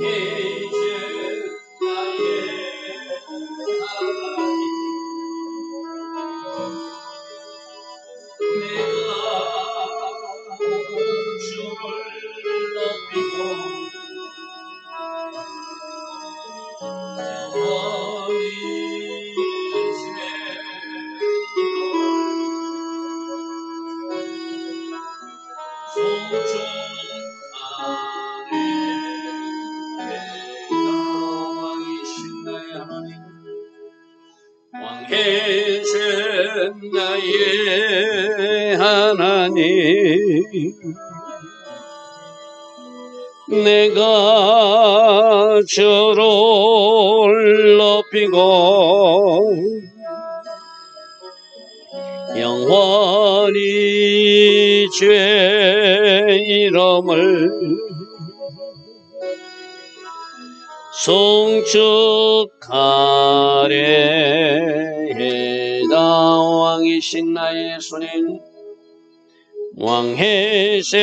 계 내가 저를 높이고 영원히 죄 이름을 송축하래다 왕이신 나의 예수님 왕해신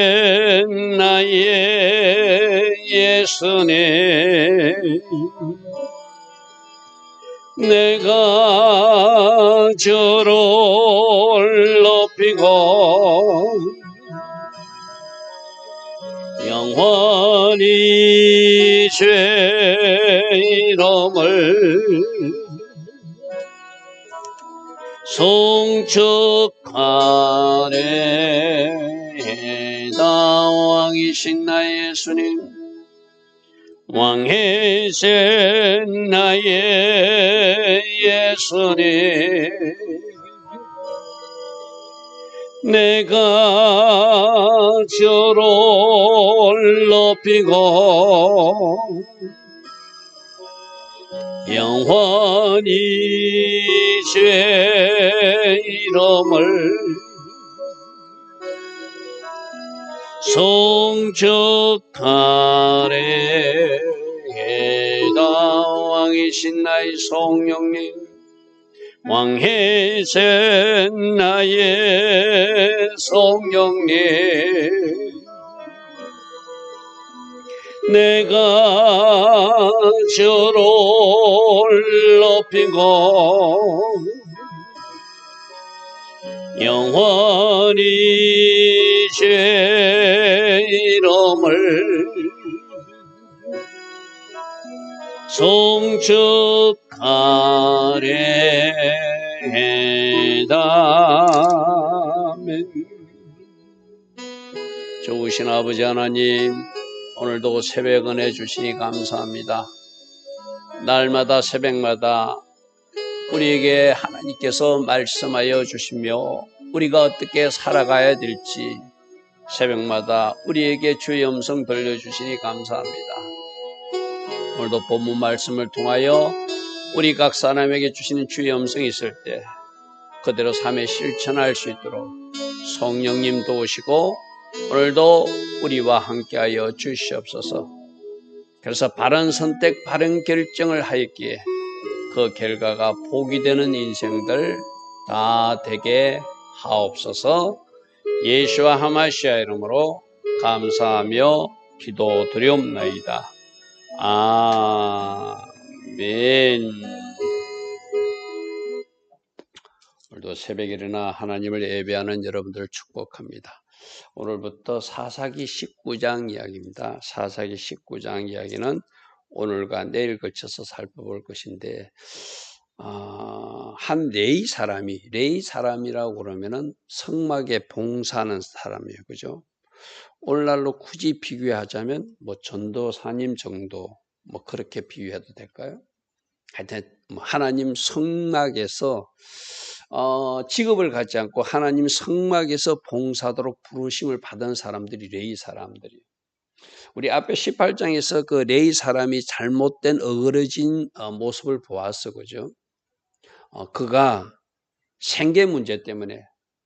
나의 예수님. 내가 저를 높이고 영원히 죄 이름을 송축 하네 다 왕이신 나의 예수님. 왕이신 나의 예수님. 내가 저를 높이고 영원히 죄 이름을 송축하래다 왕이신 나의 성령님 왕해진 나의 성령님. 내가 저를 높이고 영원히 제 이름을 송축하래다멘 좋으신 아버지 하나님 오늘도 새벽 은혜 주시니 감사합니다. 날마다 새벽마다 우리에게 하나님께서 말씀하여 주시며 우리가 어떻게 살아가야 될지 새벽마다 우리에게 주의 음성 들려주시니 감사합니다. 오늘도 본문 말씀을 통하여 우리 각 사람에게 주시는 주의 음성이 있을 때 그대로 삶에 실천할 수 있도록 성령님 도우시고 오늘도 우리와 함께하여 주시옵소서. 그래서 바른 선택, 바른 결정을 하였기에 그 결과가 복이 되는 인생들 다 되게 하옵소서 예수와 하마시아 이름으로 감사하며 기도드리옵나이다. 아멘. 오늘도 새벽에 일어나 하나님을 예배하는 여러분들을 축복합니다. 오늘부터 사사기 19장 이야기입니다. 사사기 19장 이야기는 오늘과 내일 걸쳐서 살펴볼 것인데 어, 한 레이 사람이 레이 사람이라고 그러면은 성막에 봉사하는 사람이에요, 그죠? 오늘날로 굳이 비교하자면 뭐 전도사님 정도 뭐 그렇게 비유해도 될까요? 하여튼 뭐 하나님 성막에서 어, 직업을 갖지 않고 하나님 성막에서 봉사도록 부르심을 받은 사람들이 레이 사람들이에요. 우리 앞에 18장에서 그 레이 사람이 잘못된 어그러진 어, 모습을 보았어, 그죠? 어, 그가 생계 문제 때문에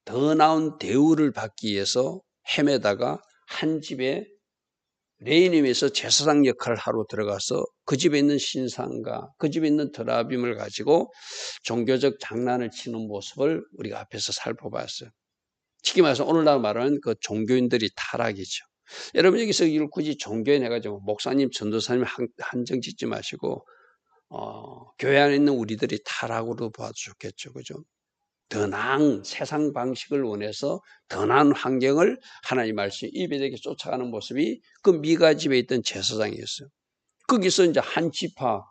더 나은 대우를 받기 위해서 헤매다가 한 집에 레이님에서 제사장 역할을 하러 들어가서 그 집에 있는 신상과 그 집에 있는 드라빔을 가지고 종교적 장난을 치는 모습을 우리가 앞에서 살펴봤어요. 쉽게 말해서 오늘날 말하는 그 종교인들이 타락이죠. 여러분 여기서 이걸 굳이 종교에 내가지고 목사님, 전도사님 한, 한정 짓지 마시고 어, 교회 안에 있는 우리들이 타락으로 봐도 좋겠죠, 그죠? 더 나은 세상 방식을 원해서 더 나은 환경을 하나님 말씀 이베에게 쫓아가는 모습이 그 미가 집에 있던 제사장이었어요. 거기서 이제 한 지파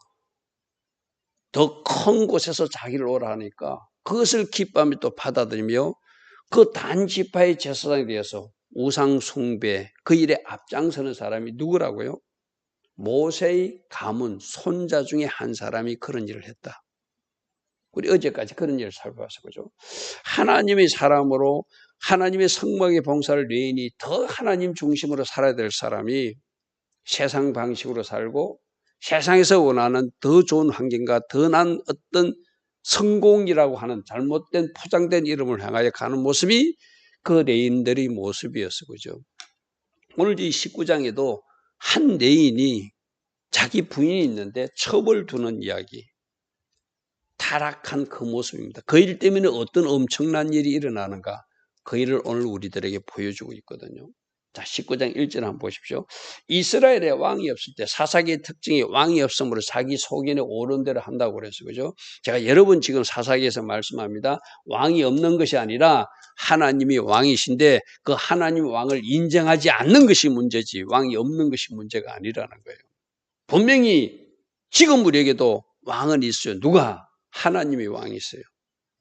더 큰 곳에서 자기를 오라 하니까 그것을 기뻐하며 또 받아들이며 그 단지파의 제사장에 대해서 우상 숭배 그 일에 앞장서는 사람이 누구라고요? 모세의 가문 손자 중에 한 사람이 그런 일을 했다. 우리 어제까지 그런 일을 살펴봤어 그죠? 하나님의 사람으로 하나님의 성막의 봉사를 뇌인이 더 하나님 중심으로 살아야 될 사람이 세상 방식으로 살고 세상에서 원하는 더 좋은 환경과 더 난 어떤 성공이라고 하는 잘못된 포장된 이름을 향하여 가는 모습이 그 레인들의 모습이었어. 그죠? 오늘 이 19장에도 한 레인이 자기 부인이 있는데 첩을 두는 이야기. 타락한 그 모습입니다. 그 일 때문에 어떤 엄청난 일이 일어나는가. 그 일을 오늘 우리들에게 보여주고 있거든요. 자, 19장 1절 한번 보십시오. 이스라엘에 왕이 없을 때 사사기의 특징이 왕이 없으므로 자기 소견에 옳은 대로 한다고 그래서 그죠? 제가 여러 번 지금 사사기에서 말씀합니다. 왕이 없는 것이 아니라 하나님이 왕이신데 그 하나님 왕을 인정하지 않는 것이 문제지 왕이 없는 것이 문제가 아니라는 거예요. 분명히 지금 우리에게도 왕은 있어요. 누가? 하나님이 왕이 있어요.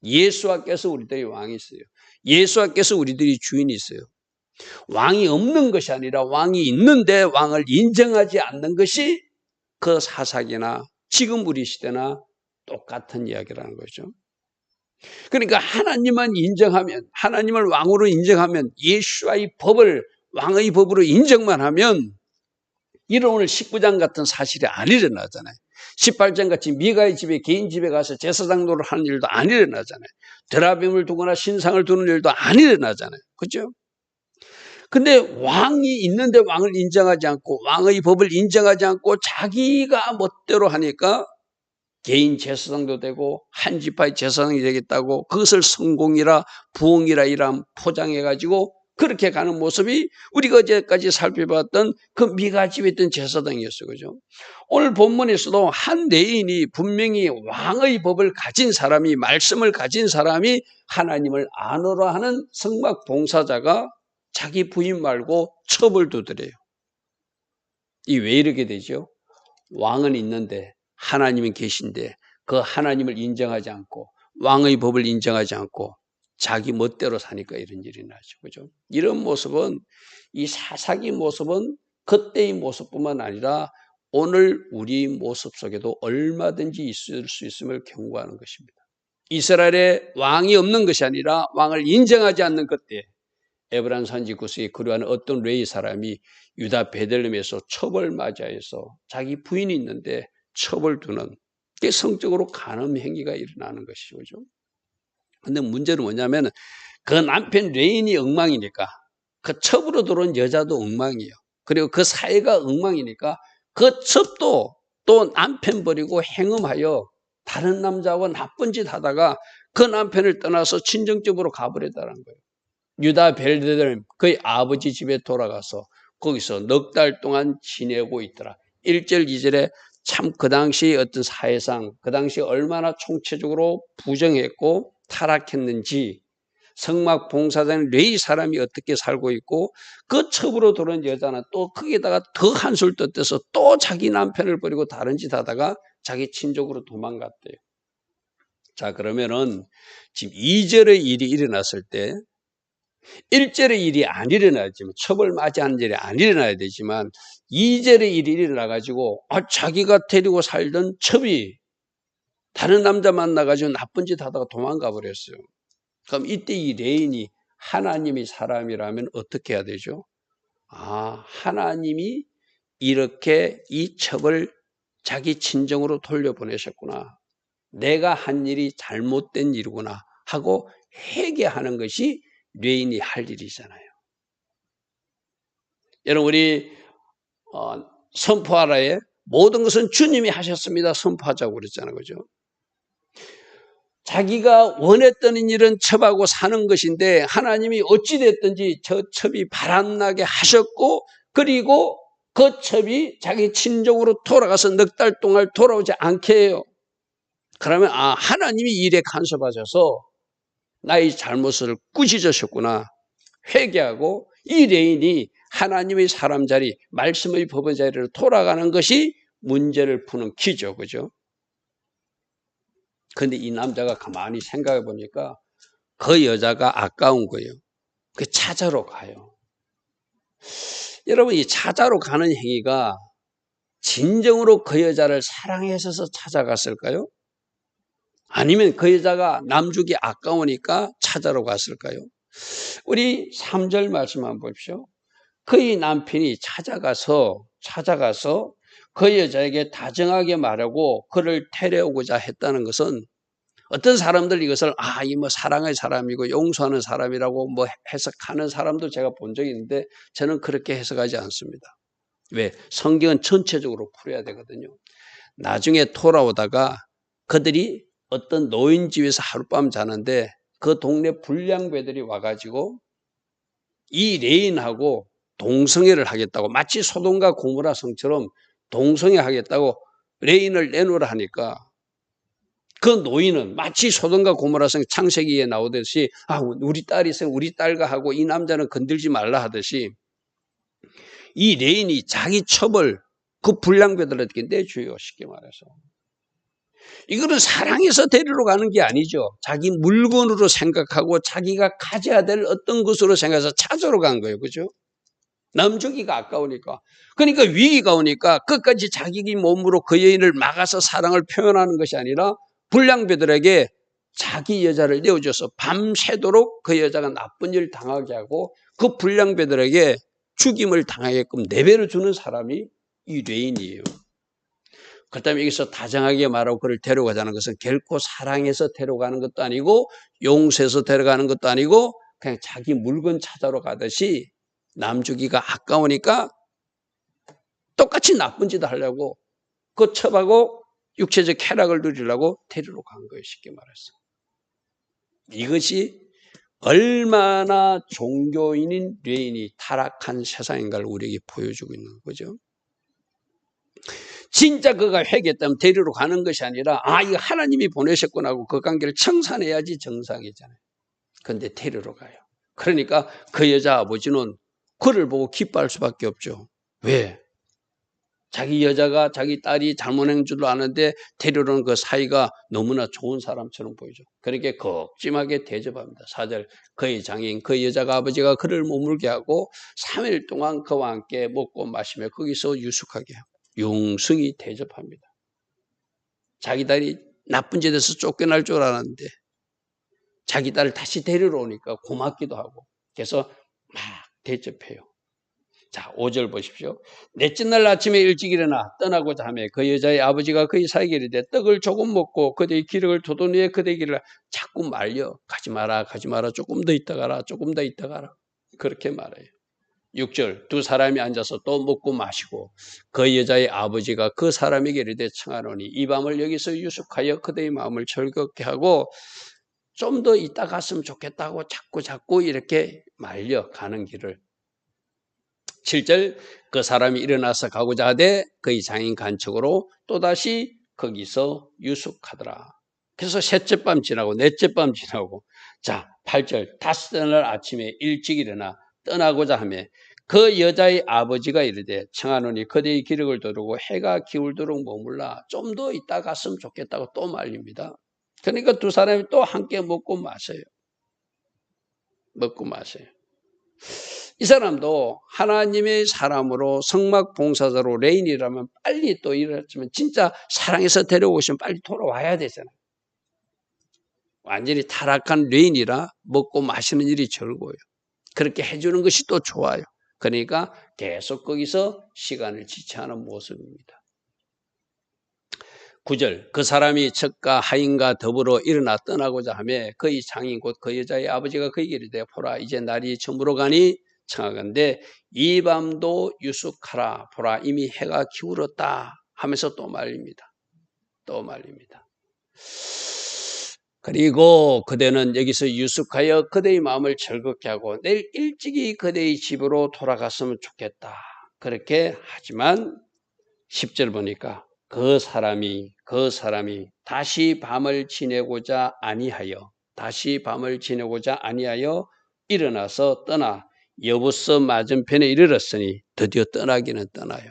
예수와께서 우리들이 왕이 있어요. 예수와께서 우리들이 주인이 있어요. 왕이 없는 것이 아니라 왕이 있는데 왕을 인정하지 않는 것이 그 사사기나 지금 우리 시대나 똑같은 이야기라는 거죠. 그러니까 하나님만 인정하면 하나님을 왕으로 인정하면 예수와의 법을 왕의 법으로 인정만 하면 이런 오늘 19장 같은 사실이 안 일어나잖아요. 18장 같이 미가의 집에 개인 집에 가서 제사장 노를 하는 일도 안 일어나잖아요. 드라빔을 두거나 신상을 두는 일도 안 일어나잖아요. 그죠? 근데 왕이 있는데 왕을 인정하지 않고 왕의 법을 인정하지 않고 자기가 멋대로 하니까 개인 제사장도 되고 한 지파의 제사장이 되겠다고 그것을 성공이라 부흥이라 이런 포장해 가지고 그렇게 가는 모습이 우리가 어제까지 살펴봤던 그 미가 집에 있던 제사장이었어요. 그죠? 오늘 본문에서도 한 레인이 분명히 왕의 법을 가진 사람이 말씀을 가진 사람이 하나님을 안으로 하는 성막 봉사자가 자기 부인 말고 첩을 두더래요. 이 왜 이렇게 되죠? 왕은 있는데 하나님이 계신데 그 하나님을 인정하지 않고 왕의 법을 인정하지 않고 자기 멋대로 사니까 이런 일이 나죠. 그죠? 이런 모습은 이 사사기 모습은 그때의 모습뿐만 아니라 오늘 우리 모습 속에도 얼마든지 있을 수 있음을 경고하는 것입니다. 이스라엘에 왕이 없는 것이 아니라 왕을 인정하지 않는 그때 에브란 산지 구스에 그러한 어떤 레이 사람이 유다 베들렘에서 첩을 맞이해서 자기 부인이 있는데 첩을 두는 게 성적으로 간음 행위가 일어나는 것이죠. 그죠? 근데 문제는 뭐냐면 그 남편 레인이 엉망이니까 그 첩으로 들어온 여자도 엉망이에요. 그리고 그 사회가 엉망이니까 그 첩도 또 남편 버리고 행음하여 다른 남자와 나쁜 짓 하다가 그 남편을 떠나서 친정집으로 가버렸다는 거예요. 유다 벨드들 그의 아버지 집에 돌아가서 거기서 넉 달 동안 지내고 있더라. 1절, 2절에 참 그 당시 어떤 사회상, 그 당시 얼마나 총체적으로 부정했고 타락했는지 성막 봉사장 레이 사람이 어떻게 살고 있고 그 첩으로 들어온 여자는 또 거기에다가 더 한술 떠떼서 또 자기 남편을 버리고 다른 짓 하다가 자기 친족으로 도망갔대요. 자 그러면은 지금 2절의 일이 일어났을 때 1절의 일이 안 일어나지만 첩을 맞이하는 일이 안 일어나야 되지만 2절의 일이 일어나가지고 아, 자기가 데리고 살던 첩이 다른 남자 만나가지고 나쁜 짓 하다가 도망가 버렸어요. 그럼 이때 이 레인이 하나님이 사람이라면 어떻게 해야 되죠? 아, 하나님이 이렇게 이 첩을 자기 친정으로 돌려보내셨구나. 내가 한 일이 잘못된 일이구나 하고 회개하는 것이 뇌인이 할 일이잖아요. 여러분 우리 어, 선포하라에 모든 것은 주님이 하셨습니다. 선포하자고 그랬잖아요. 그죠? 자기가 원했던 일은 첩하고 사는 것인데 하나님이 어찌 됐든지 저 첩이 바람나게 하셨고 그리고 그 첩이 자기 친족으로 돌아가서 넉 달 동안 돌아오지 않게 해요. 그러면 아 하나님이 일에 간섭하셔서 나의 잘못을 꾸짖으셨구나. 회개하고 이 레인이 하나님의 사람 자리 말씀의 법의 자리로 돌아가는 것이 문제를 푸는 키죠. 그죠? 근데 이 남자가 가만히 생각해 보니까 그 여자가 아까운 거예요. 그 찾아러 가요. 여러분 이 찾아러 가는 행위가 진정으로 그 여자를 사랑해서 찾아갔을까요? 아니면 그 여자가 남죽이 아까우니까 찾아러 갔을까요? 우리 3절 말씀 한번 보십시오. 그의 남편이 찾아가서 찾아가서 그 여자에게 다정하게 말하고 그를 데려오고자 했다는 것은 어떤 사람들 이것을 아, 이 뭐 사랑의 사람이고 용서하는 사람이라고 뭐 해석하는 사람도 제가 본 적이 있는데 저는 그렇게 해석하지 않습니다. 왜? 성경은 전체적으로 풀어야 되거든요. 나중에 돌아오다가 그들이 어떤 노인집에서 하룻밤 자는데 그 동네 불량배들이 와가지고 이 레인하고 동성애를 하겠다고 마치 소돔과 고무라 성처럼 동성애 하겠다고 레인을 내놓으라 하니까 그 노인은 마치 소돔과 고무라 성 창세기에 나오듯이 아 우리 딸이 있어 우리 딸과 하고 이 남자는 건들지 말라 하듯이 이 레인이 자기 첩을 그 불량배들에게 내줘요 쉽게 말해서 이거는 사랑해서 데리러 가는 게 아니죠. 자기 물건으로 생각하고 자기가 가져야 될 어떤 것으로 생각해서 찾으러 간 거예요. 그죠? 남주기가 아까우니까. 그러니까 위기가 오니까 끝까지 자기 몸으로 그 여인을 막아서 사랑을 표현하는 것이 아니라 불량배들에게 자기 여자를 내어줘서 밤새도록 그 여자가 나쁜 일 당하게 하고 그 불량배들에게 죽임을 당하게끔 내배를 주는 사람이 이 레인이에요. 그 다음에 여기서 다정하게 말하고 그를 데려가자는 것은 결코 사랑해서 데려가는 것도 아니고 용서해서 데려가는 것도 아니고 그냥 자기 물건 찾아러 가듯이 남주기가 아까우니까 똑같이 나쁜 짓 하려고 그 첩하고 육체적 쾌락을 누리려고 데리러 간 거예요. 쉽게 말해서. 이것이 얼마나 종교인인 뇌인이 타락한 세상인가를 우리에게 보여주고 있는 거죠. 진짜 그가 회개했다면 데리러 가는 것이 아니라 아 이거 하나님이 보내셨구나 하고 그 관계를 청산해야지 정상이잖아요. 근데 데리러 가요. 그러니까 그 여자 아버지는 그를 보고 기뻐할 수밖에 없죠. 왜? 자기 여자가 자기 딸이 잘못한 줄로 아는데 데리러 온그 사이가 너무나 좋은 사람처럼 보이죠. 그렇게 걱짐하게 대접합니다. 사절 그의 장인 그 여자가 아버지가 그를 머물게 하고 3일 동안 그와 함께 먹고 마시며 거기서 유숙하게 하고 용승이 대접합니다. 자기 딸이 나쁜 짓에서 쫓겨날 줄 알았는데 자기 딸을 다시 데리러 오니까 고맙기도 하고 그래서 막 대접해요. 자, 5절 보십시오. 넷째 날 아침에 일찍 일어나 떠나고자 하며 그 여자의 아버지가 그의 이르되 떡을 조금 먹고 그대의 기력을 도돈 위에 그대의 길을 자꾸 말려 가지 마라 가지 마라 조금 더 있다 가라 조금 더 있다 가라 그렇게 말해요. 6절 두 사람이 앉아서 또 먹고 마시고 그 여자의 아버지가 그 사람에게 이르되 청하노니 이 밤을 여기서 유숙하여 그대의 마음을 즐겁게 하고 좀더 있다 갔으면 좋겠다고 자꾸 자꾸 이렇게 말려 가는 길을 7절 그 사람이 일어나서 가고자 하되 그의 장인 간척으로 또다시 거기서 유숙하더라. 그래서 셋째 밤 지나고 넷째 밤 지나고 자 8절 다섯째 날 아침에 일찍 일어나 떠나고자 하며 그 여자의 아버지가 이르되 청하노니 그대의 기력을 두르고 해가 기울도록 머물라 좀 더 있다 갔으면 좋겠다고 또 말립니다. 그러니까 두 사람이 또 함께 먹고 마셔요. 먹고 마셔요. 이 사람도 하나님의 사람으로 성막 봉사자로 레인이라면 빨리 또 일어났지만 진짜 사랑해서 데려오시면 빨리 돌아와야 되잖아요. 완전히 타락한 레인이라 먹고 마시는 일이 즐거워요. 그렇게 해주는 것이 또 좋아요. 그러니까 계속 거기서 시간을 지체하는 모습입니다. 9절 그 사람이 척과 하인과 더불어 일어나 떠나고자 하며 그의 장인 곧 그 여자의 아버지가 그에게 이르되 보라 이제 날이 저물어 가니 청하건대 이 밤도 유숙하라 보라 이미 해가 기울었다 하면서 또 말립니다. 또 말립니다. 그리고 그대는 여기서 유숙하여 그대의 마음을 즐겁게 하고 내일 일찍이 그대의 집으로 돌아갔으면 좋겠다. 그렇게 하지만 10절 보니까 그 사람이 그 사람이 다시 밤을 지내고자 아니하여 다시 밤을 지내고자 아니하여 일어나서 떠나 여부서 맞은편에 이르렀으니 드디어 떠나기는 떠나요.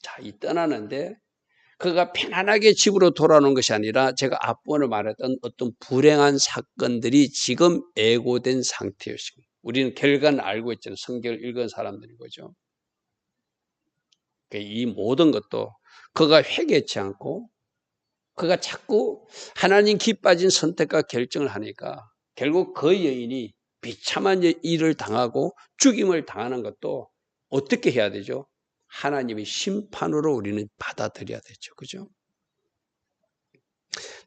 자, 이 떠나는데 그가 편안하게 집으로 돌아오는 것이 아니라 제가 앞번에 말했던 어떤 불행한 사건들이 지금 애고된 상태였습니다. 우리는 결과는 알고 있잖아요. 성경을 읽은 사람들인 거죠. 이 모든 것도 그가 회개치 않고 그가 자꾸 하나님 기빠진 선택과 결정을 하니까 결국 그 여인이 비참한 일을 당하고 죽임을 당하는 것도 어떻게 해야 되죠? 하나님의 심판으로 우리는 받아들여야 되죠. 그죠?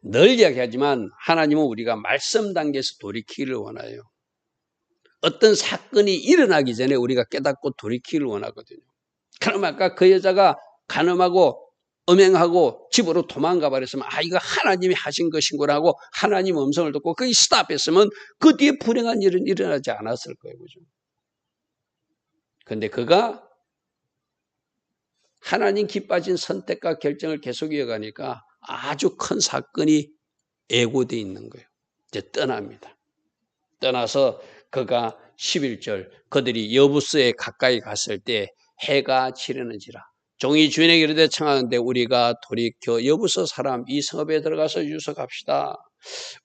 늘 이야기하지만 하나님은 우리가 말씀 단계에서 돌이키기를 원해요. 어떤 사건이 일어나기 전에 우리가 깨닫고 돌이키기를 원하거든요. 그럼 아까 그 여자가 가늠하고 음행하고 집으로 도망가 버렸으면 아 이거 하나님이 하신 것인구나 하고 하나님 음성을 듣고 거기 스탑했으면 그 뒤에 불행한 일은 일어나지 않았을 거예요. 그죠? 근데 그가 하나님 기빠진 선택과 결정을 계속 이어가니까 아주 큰 사건이 애고돼 있는 거예요. 이제 떠납니다. 떠나서 그가 11절 그들이 여부스에 가까이 갔을 때 해가 지르는지라 종이 주인에게 이르되 청하는데 우리가 돌이켜 여부서 사람 이 성읍에 들어가서 유석합시다.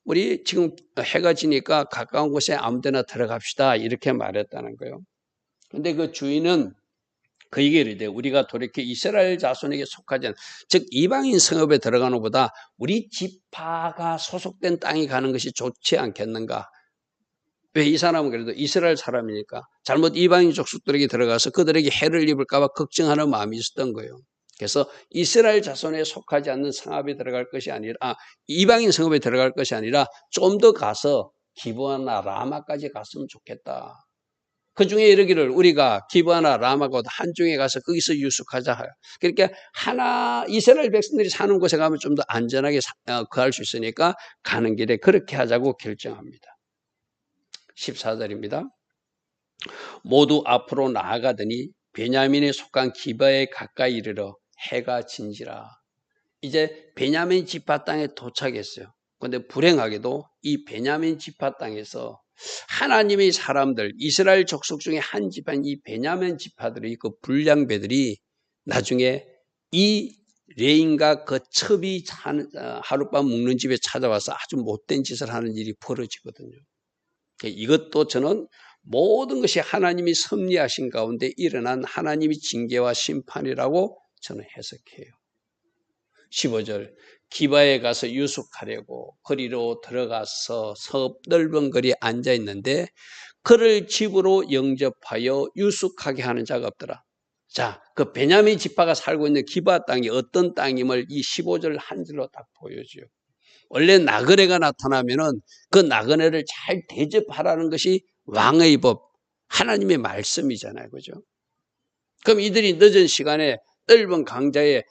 우리 지금 해가 지니까 가까운 곳에 아무데나 들어갑시다. 이렇게 말했다는 거예요. 근데 그 주인은 그에게 이르되 우리가 돌이켜 이스라엘 자손에게 속하지 않은 즉 이방인 성읍에 들어가는 것보다 우리 지파가 소속된 땅이 가는 것이 좋지 않겠는가? 왜 이 사람은 그래도 이스라엘 사람이니까 잘못 이방인 족속들에게 들어가서 그들에게 해를 입을까 봐 걱정하는 마음이 있었던 거예요. 그래서 이스라엘 자손에 속하지 않는 성읍에 들어갈 것이 아니라 아, 이방인 성읍에 들어갈 것이 아니라 좀 더 가서 기브아나 라마까지 갔으면 좋겠다. 그 중에 이르기를 우리가 기브아나 라마고 한중에 가서 거기서 유숙하자. 그러니까 하나 이스라엘 백성들이 사는 곳에 가면 좀 더 안전하게 어, 거할 수 있으니까 가는 길에 그렇게 하자고 결정합니다. 14절입니다. 모두 앞으로 나아가더니 베냐민에 속한 기바에 가까이 이르러 해가 진지라. 이제 베냐민 지파 땅에 도착했어요. 그런데 불행하게도 이 베냐민 지파 땅에서 하나님의 사람들 이스라엘 족속 중에 한 집안 이 베냐민 지파들의 그 불량배들이 나중에 이 레인과 그 첩이 어, 하룻밤 묵는 집에 찾아와서 아주 못된 짓을 하는 일이 벌어지거든요. 이것도 저는 모든 것이 하나님이 섭리하신 가운데 일어난 하나님의 징계와 심판이라고 저는 해석해요. 15절 기바에 가서 유숙하려고 거리로 들어가서 섭 넓은 거리에 앉아 있는데 그를 집으로 영접하여 유숙하게 하는 자가 없더라. 자, 그 베냐민 지파가 살고 있는 기바 땅이 어떤 땅임을 이 15절 한 줄로 딱 보여줘요. 원래 나그네가 나타나면은 그 나그네를 잘 대접하라는 것이 왕의 법, 하나님의 말씀이잖아요. 그죠? 그럼 이들이 늦은 시간에 넓은 강자에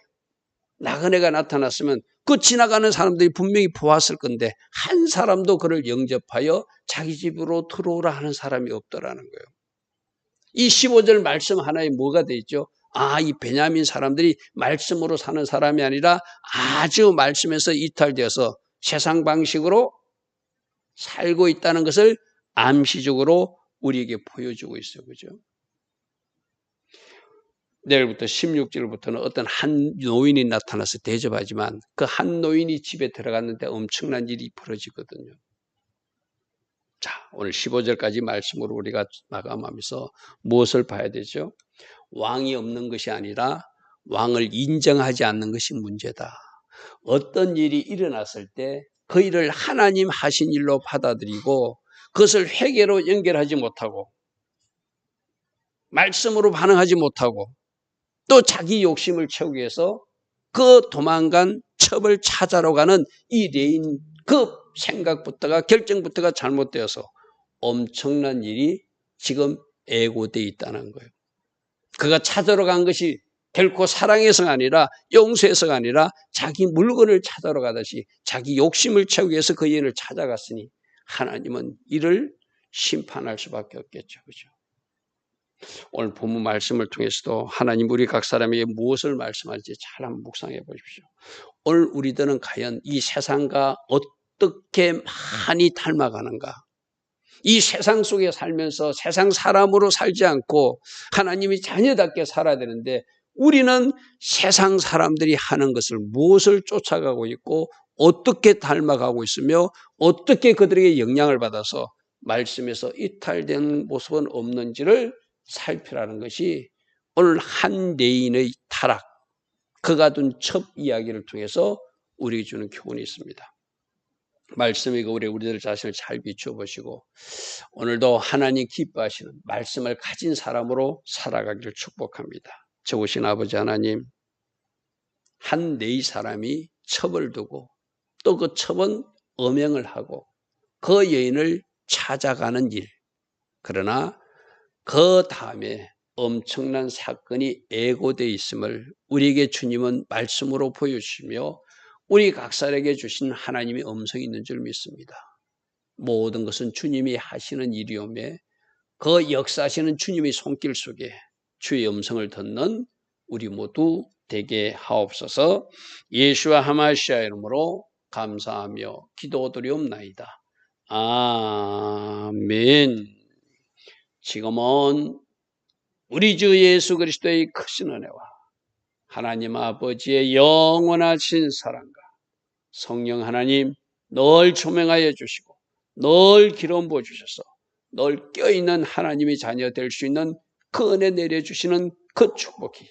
나그네가 나타났으면 그 지나가는 사람들이 분명히 보았을 건데 한 사람도 그를 영접하여 자기 집으로 들어오라 하는 사람이 없더라는 거예요. 이 15절 말씀 하나에 뭐가 돼 있죠? 아, 이 베냐민 사람들이 말씀으로 사는 사람이 아니라 아주 말씀에서 이탈되어서 세상 방식으로 살고 있다는 것을 암시적으로 우리에게 보여주고 있어요. 그죠? 내일부터 16절부터는 어떤 한 노인이 나타나서 대접하지만 그 한 노인이 집에 들어갔는데 엄청난 일이 벌어지거든요. 자, 오늘 15절까지 말씀으로 우리가 마감하면서 무엇을 봐야 되죠? 왕이 없는 것이 아니라 왕을 인정하지 않는 것이 문제다. 어떤 일이 일어났을 때 그 일을 하나님 하신 일로 받아들이고 그것을 회개로 연결하지 못하고 말씀으로 반응하지 못하고 또 자기 욕심을 채우기 위해서 그 도망간 첩을 찾아러 가는 이 레인 그 생각부터가 결정부터가 잘못되어서 엄청난 일이 지금 애고돼 있다는 거예요. 그가 찾아러 간 것이 결코 사랑해서가 아니라 용서해서가 아니라 자기 물건을 찾아러 가듯이 자기 욕심을 채우기 위해서 그 여인을 찾아갔으니 하나님은 이를 심판할 수밖에 없겠죠. 그죠? 오늘 본문 말씀을 통해서도 하나님 우리 각 사람에게 무엇을 말씀할지 잘 한번 묵상해 보십시오. 오늘 우리들은 과연 이 세상과 어떻게 많이 닮아가는가? 이 세상 속에 살면서 세상 사람으로 살지 않고 하나님이 자녀답게 살아야 되는데 우리는 세상 사람들이 하는 것을 무엇을 쫓아가고 있고 어떻게 닮아가고 있으며 어떻게 그들에게 영향을 받아서 말씀에서 이탈된 모습은 없는지를 살피라는 것이 오늘 한 대인의 타락, 그가 둔첫 이야기를 통해서 우리에게 주는 교훈이 있습니다. 말씀이 우리 우리들 자신을 잘 비추어 보시고 오늘도 하나님 기뻐하시는 말씀을 가진 사람으로 살아가기를 축복합니다. 적으신 아버지 하나님 한 네이 사람이 첩을 두고 또 그 첩은 엄행을 하고 그 여인을 찾아가는 일 그러나 그 다음에 엄청난 사건이 애고되어 있음을 우리에게 주님은 말씀으로 보여주시며 우리 각살에게 주신 하나님의 음성이 있는 줄 믿습니다. 모든 것은 주님이 하시는 일이오매 그 역사하시는 주님의 손길 속에 주의 음성을 듣는 우리 모두 되게 하옵소서 예수와 하마시아 이름으로 감사하며 기도드리옵나이다. 아멘 지금은 우리 주 예수 그리스도의 크신 은혜와 하나님 아버지의 영원하신 사랑과 성령 하나님 널 조명하여 주시고 널 기름 부어 주셔서 널 껴있는 하나님의 자녀 될 수 있는 그 은혜 내려주시는 그 축복이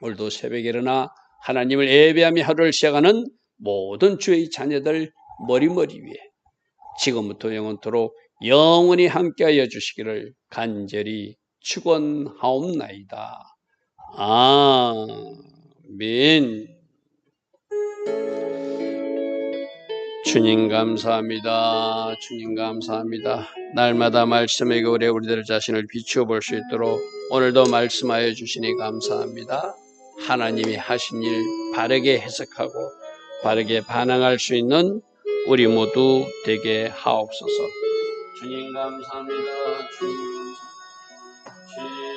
오늘도 새벽에 일어나 하나님을 예배하며 하루를 시작하는 모든 주의 자녀들 머리머리 위에 지금부터 영원토록 영원히 함께하여 주시기를 간절히 축원하옵나이다. 아멘. 주님 감사합니다. 주님 감사합니다. 날마다 말씀의 교례 우리들 자신을 비추어 볼 수 있도록 오늘도 말씀하여 주시니 감사합니다. 하나님이 하신 일 바르게 해석하고 바르게 반응할 수 있는 우리 모두 되게 하옵소서. 주님 감사합니다. 주님 감사합니다.